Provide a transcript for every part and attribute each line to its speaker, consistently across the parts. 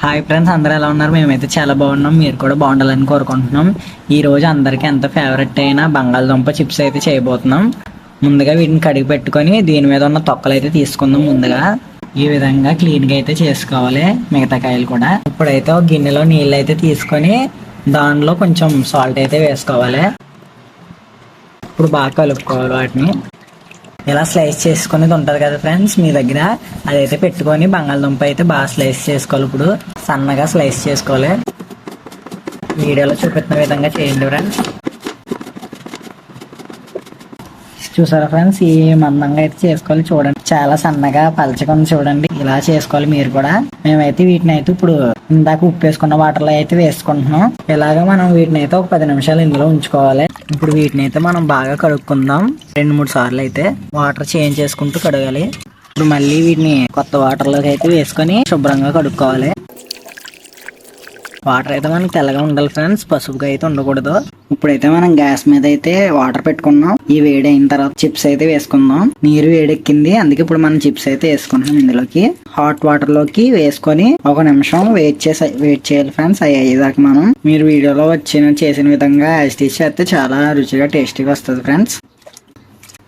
Speaker 1: Hi friends అందరూ ఎలా ఉన్నారు? మేమైతే చాలా బాగున్నాం. మీరు కూడా బాగుండాలని కోరుకుంటున్నాం. ఈరోజు అందరికీ ఎంత ఫేవరెట్ అయిన బంగాళదుంప చిప్స్ అయితే చేయబోతున్నాం. ముందుగా వీటిని కడిగి పెట్టుకొని దీని మీద ఉన్న తొక్కలు అయితే తీసుకుందాం ముందుగా. ఈ విధంగా క్లీన్గా అయితే చేసుకోవాలి మిగతా కాయలు కూడా. ఇప్పుడైతే ఒక గిన్నెలో నీళ్ళు అయితే తీసుకొని దానిలో కొంచెం సాల్ట్ అయితే వేసుకోవాలి. ఇప్పుడు బాగా కలుపుకోవాలి వాటిని. ఇలా స్లైస్ చేసుకునేది ఉంటుంది కదా ఫ్రెండ్స్ మీ దగ్గర? అదైతే పెట్టుకొని బంగాళదుంప అయితే బాగా స్లైస్ చేసుకోవాలి ఇప్పుడు. సన్నగా స్లైస్ చేసుకోవాలి. వీడియోలో చూపిస్తున్న విధంగా చేయండి ఫ్రెండ్స్. చూసారా ఫ్రెండ్స్ ఈ మందంగా అయితే చేసుకోవాలి. చూడండి చాలా సన్నగా పలచకుండా చూడండి. ఇలా చేసుకోవాలి మీరు కూడా. మేమైతే వీటిని అయితే ఇప్పుడు ఇందాక ఉప్పు వేసుకున్న వాటర్లో అయితే వేసుకుంటున్నాం. ఇలాగ మనం వీటిని అయితే ఒక పది నిమిషాలు ఇందులో ఉంచుకోవాలి. ఇప్పుడు వీటిని అయితే మనం బాగా కడుక్కుందాం. రెండు మూడు సార్లు అయితే వాటర్ చేంజ్ చేసుకుంటూ కడగాలి. ఇప్పుడు మళ్ళీ వీటిని కొత్త వాటర్లోకి అయితే వేసుకొని శుభ్రంగా కడుక్కోవాలి. వాటర్ అయితే మనకి తెల్లగా ఉండాలి ఫ్రెండ్స్ పసుపుగా అయితే ఉండకూడదు. ఇప్పుడైతే మనం గ్యాస్ మీద అయితే వాటర్ పెట్టుకున్నాం. ఈ వేడి అయిన తర్వాత చిప్స్ అయితే వేసుకుందాం. నీరు వేడెక్కింది. అందుకే ఇప్పుడు మనం చిప్స్ అయితే వేసుకున్నాం ఇందులోకి. హాట్ వాటర్లోకి వేసుకొని ఒక నిమిషం వెయిట్ చేసి వెయిట్ చేయాలి ఫ్రెండ్స్ అవి అయ్యేదాకా మనం. మీరు వీడియోలో వచ్చిన చేసిన విధంగా యాజిటీస్ చేస్తే చాలా రుచిగా టేస్టీగా వస్తుంది ఫ్రెండ్స్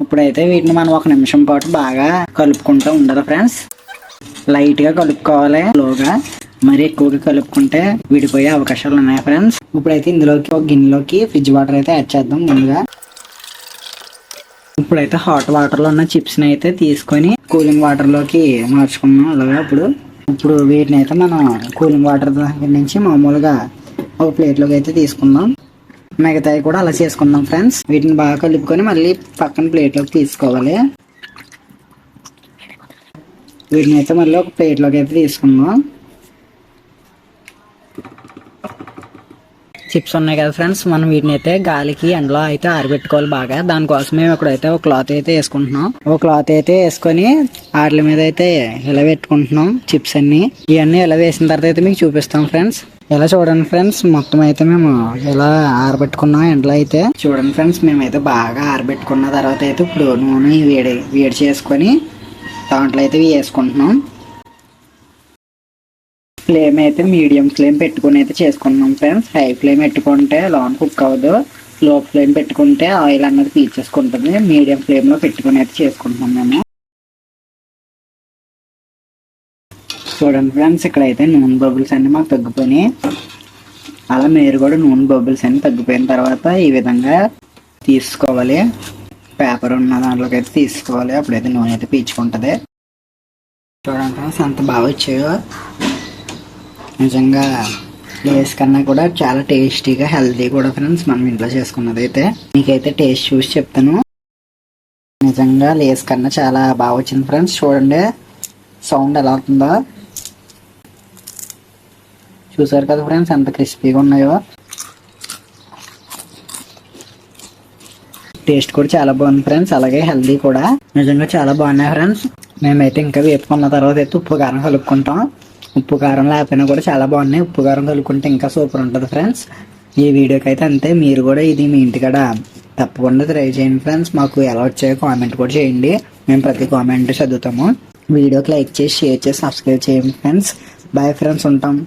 Speaker 1: ఇప్పుడైతే వీటిని మనం ఒక నిమిషం పాటు బాగా కలుపుకుంటూ ఉండాలి ఫ్రెండ్స్ లైట్గా కలుపుకోవాలి. లోగా మరి ఎక్కువగా కలుపుకుంటే విడిపోయే అవకాశాలు ఉన్నాయి ఫ్రెండ్స్ ఇప్పుడైతే ఇందులోకి ఒక గిన్నెలోకి ఫ్రిడ్జ్ వాటర్ అయితే యాడ్ చేద్దాం ముందుగా. ఇప్పుడైతే హాట్ వాటర్లో ఉన్న చిప్స్ని అయితే తీసుకొని కూలింగ్ వాటర్లోకి మార్చుకున్నాం అలాగా ఇప్పుడు. ఇప్పుడు వీటిని అయితే మనం కూలింగ్ వాటర్ దగ్గర నుంచి మామూలుగా ఒక ప్లేట్లోకి అయితే తీసుకుందాం. మిగతాయి కూడా అలా చేసుకుందాం ఫ్రెండ్స్ వీటిని బాగా కలుపుకొని మళ్ళీ పక్కన ప్లేట్లోకి తీసుకోవాలి. వీటిని అయితే మళ్ళీ ఒక ప్లేట్లోకి అయితే తీసుకుందాం. చిప్స్ ఉన్నాయి కదా ఫ్రెండ్స్ మనం వీటిని అయితే గాలికి ఎండలో అయితే ఆరబెట్టుకోవాలి బాగా. దానికోసం మేము ఇక్కడైతే ఒక క్లాత్ అయితే వేసుకుంటున్నాం. ఒక క్లాత్ అయితే వేసుకొని వాటి మీద అయితే ఇలా పెట్టుకుంటున్నాం చిప్స్ అన్ని. ఇవన్నీ ఇలా వేసిన తర్వాత అయితే మీకు చూపిస్తాం ఫ్రెండ్స్ ఇలా చూడండి ఫ్రెండ్స్ మొత్తం అయితే మేము ఇలా ఆరబెట్టుకున్నాం ఎండలో అయితే. చూడండి ఫ్రెండ్స్ మేమైతే బాగా ఆరబెట్టుకున్న తర్వాత అయితే ఇప్పుడు నూనె వేడి వేడి చేసుకొని దాంట్లో అయితే వేసుకుంటున్నాం. ఫ్లేమ్ అయితే మీడియం ఫ్లేమ్ పెట్టుకుని అయితే చేసుకున్నాం ఫ్రెండ్స్ హై ఫ్లేమ్ పెట్టుకుంటే లాంగ్ కుక్ అవ్వదు. లో ఫ్లేమ్ పెట్టుకుంటే ఆయిల్ అన్నది పీల్చేసుకుంటుంది. మీడియం ఫ్లేమ్లో పెట్టుకుని అయితే చేసుకుంటున్నాం మేము. చూడండి ఫ్రెండ్స్ ఇక్కడైతే నూనె బబుల్స్ అన్నీ మాకు తగ్గిపోయినాయి. అలా మీరు కూడా నూనె బబుల్స్ అన్నీ తగ్గిపోయిన తర్వాత ఈ విధంగా తీసుకోవాలి. పేపర్ ఉన్న దాంట్లోకి అయితే తీసుకోవాలి. అప్పుడైతే నూనె అయితే పీల్చుకుంటుంది. చూడండి ఫ్రెండ్స్ అంత బాగా వచ్చాయో. నిజంగా లేస్ కన్నా కూడా చాలా టేస్టీగా హెల్తీ కూడా ఫ్రెండ్స్ మనం ఇంట్లో చేసుకున్నది అయితే మీకైతే టేస్ట్ చూసి చెప్తాను. నిజంగా లేస్ కన్నా చాలా బాగా వచ్చింది ఫ్రెండ్స్. చూడండి సౌండ్ ఎలా అవుతుందో చూసారు కదా ఫ్రెండ్స్ ఎంత క్రిస్పీగా ఉన్నాయో. టేస్ట్ కూడా చాలా బాగుంది ఫ్రెండ్స్ అలాగే హెల్దీ కూడా. నిజంగా చాలా బాగున్నాయి ఫ్రెండ్స్. మేమైతే ఇంకా వేపుకున్న తర్వాత అయితే ఉప్పు కారం కలుపుకుంటాం. ఉప్పు కారం లేకపోయినా కూడా చాలా బాగున్నాయి. ఉప్పు కారం కలుపుకుంటే ఇంకా సూపర్ ఉంటుంది ఫ్రెండ్స్. ఈ వీడియోకి అయితే అంతే. మీరు కూడా ఇది మీ ఇంటికాడ తప్పకుండా ట్రై చేయండి ఫ్రెండ్స్. మాకు ఎలా వచ్చాయో కామెంట్ కూడా చేయండి. మేము ప్రతి కామెంట్ చదువుతాము. వీడియోకి లైక్ చేసి షేర్ చేసి సబ్స్క్రైబ్ చేయండి ఫ్రెండ్స్. Bye friends. ఉంటాం.